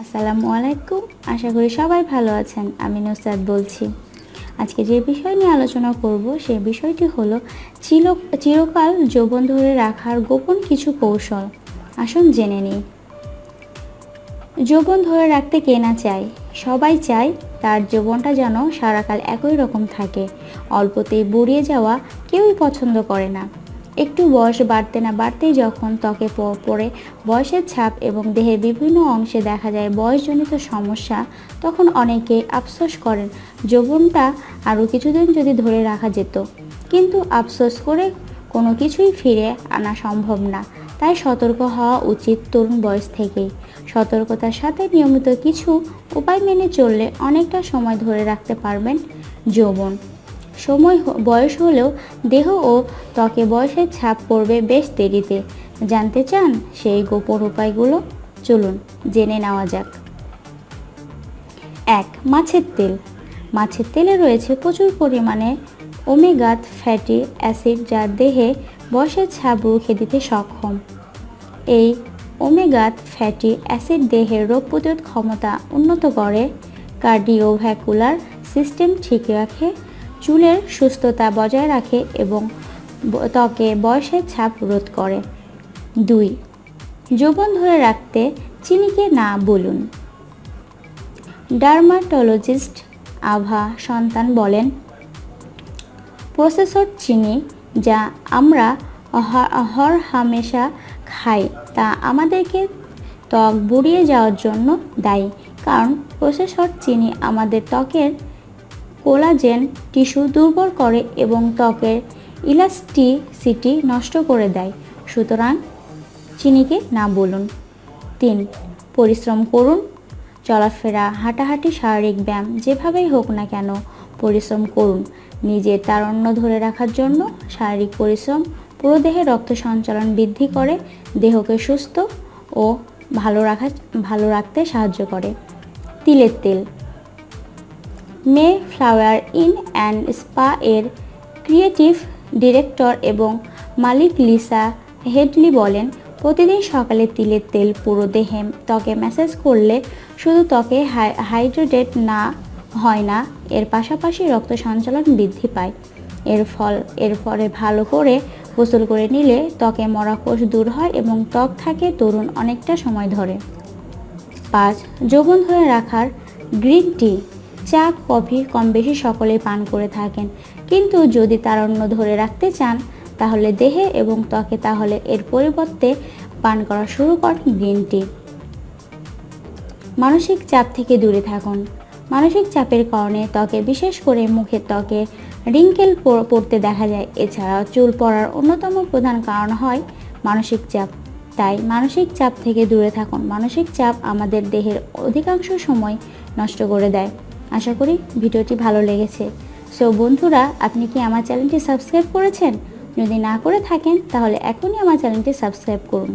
আসসালামু আলাইকুম আশা করি সবাই ভালো আছেন। আমি নুসরাত বলছি। আজকে যে বিষয় নিয়ে আলোচনা করব, সে বিষয়টি হলো চির চিরকাল যৌবন ধরে রাখার গোপন কিছু কৌশল। আসুন জেনে নিই। যৌবন ধরে রাখতে কে না চায়? সবাই চায় তার যৌবনটা যেন সারাকাল একই রকম থাকে। অল্পতেই বুড়িয়ে যাওয়া কেউই পছন্দ করে না। একটু বয়স বাড়তে না বাড়তেই যখন ত্বকে পড়ে বয়সের ছাপ এবং দেহের বিভিন্ন অংশে দেখা যায় বয়সজনিত সমস্যা, তখন অনেকে আফসোস করেন, যৌবনটা আরও কিছুদিন যদি ধরে রাখা যেত। কিন্তু আফসোস করে কোনো কিছুই ফিরে আনা সম্ভব না। তাই সতর্ক হওয়া উচিত তরুণ বয়স থেকেই। সতর্কতার সাথে নিয়মিত কিছু উপায় মেনে চললে অনেকটা সময় ধরে রাখতে পারবেন যৌবন। সময় বয়স হলেও দেহ ও ত্বকে বয়সের ছাপ পড়বে বেশ দেরিতে। জানতে চান সেই গোপন উপায়গুলো, চলুন জেনে নেওয়া যাক। এক, মাছের তেল। মাছের তেলে রয়েছে প্রচুর পরিমাণে ওমেগাত ফ্যাটি অ্যাসিড যা দেহে বয়সের ছাপ রুখে দিতে সক্ষম। এই ওমেগাত ফ্যাটি অ্যাসিড দেহের রোগ প্রতিরোধ ক্ষমতা উন্নত করে। কার্ডিওভ্যাকুলার সিস্টেম ঠিক রাখে চুলের সুস্থতা বজায় রাখে এবং ত্বকে বয়সের ছাপ রোধ করে। দুই, যৌবন ধরে রাখতে চিনিকে না বলুন। ডার্মাটোলজিস্ট আভা সন্তান বলেন, প্রসেসর চিনি যা আমরা হর হামেশা খাই তা আমাদেরকে ত্বক বুড়িয়ে যাওয়ার জন্য দায়ী। কারণ প্রসেসর চিনি আমাদের ত্বকের কোলাজেন টিস্যু দুর্বল করে এবং ত্বকের ইলাস্টিসিটি নষ্ট করে দেয়। সুতরাং চিনিকে না বলুন। তিন, পরিশ্রম করুন। চলাফেরা, হাঁটাহাঁটি, শারীরিক ব্যায়াম যেভাবেই হোক না কেন পরিশ্রম করুন। নিজের তারণ্য ধরে রাখার জন্য শারীরিক পরিশ্রম পুরো দেহে রক্ত সঞ্চালন বৃদ্ধি করে, দেহকে সুস্থ ও ভালো রাখা ভালো রাখতে সাহায্য করে। তিলের তেল Mayflower inn and spa এর ক্রিয়েটিভ ডিরেক্টর এবং মালিক লিসা হেডলি বলেন, প্রতিদিন সকালে তিলের তেল পুরো দেহে ত্বকে ম্যাসেজ করলে শুধু ত্বকে হাইড্রেটেড না হয় না, এর পাশাপাশি রক্ত সঞ্চালন বৃদ্ধি পায়। এর ফল এর ফলে ভালো করে গোসল করে নিলে ত্বকে মরা কোষ দূর হয় এবং ত্বক থাকে তরুণ অনেকটা সময় ধরে। পাঁচ, যৌবন ধরে রাখার গ্রিন টি চা কফি কম বেশি সকলেই পান করে থাকেন। কিন্তু যদি তারণ্য ধরে রাখতে চান, তাহলে দেহে এবং ত্বকে তাহলে এর পরিবর্তে পান করা শুরু করেন গ্রিন টি মানসিক চাপ থেকে দূরে থাকুন। মানসিক চাপের কারণে ত্বকে, বিশেষ করে মুখের ত্বকে রিঙ্কেল পড়তে দেখা যায়। এছাড়াও চুল পড়ার অন্যতম প্রধান কারণ হয় মানসিক চাপ। তাই মানসিক চাপ থেকে দূরে থাকুন। মানসিক চাপ আমাদের দেহের অধিকাংশ সময় নষ্ট করে দেয়। আশা করি ভিডিওটি ভালো লেগেছে। সো বন্ধুরা, আপনি কি আমার চ্যানেলটি সাবস্ক্রাইব করেছেন? যদি না করে থাকেন, তাহলে এখনই আমার চ্যানেলটি সাবস্ক্রাইব করুন।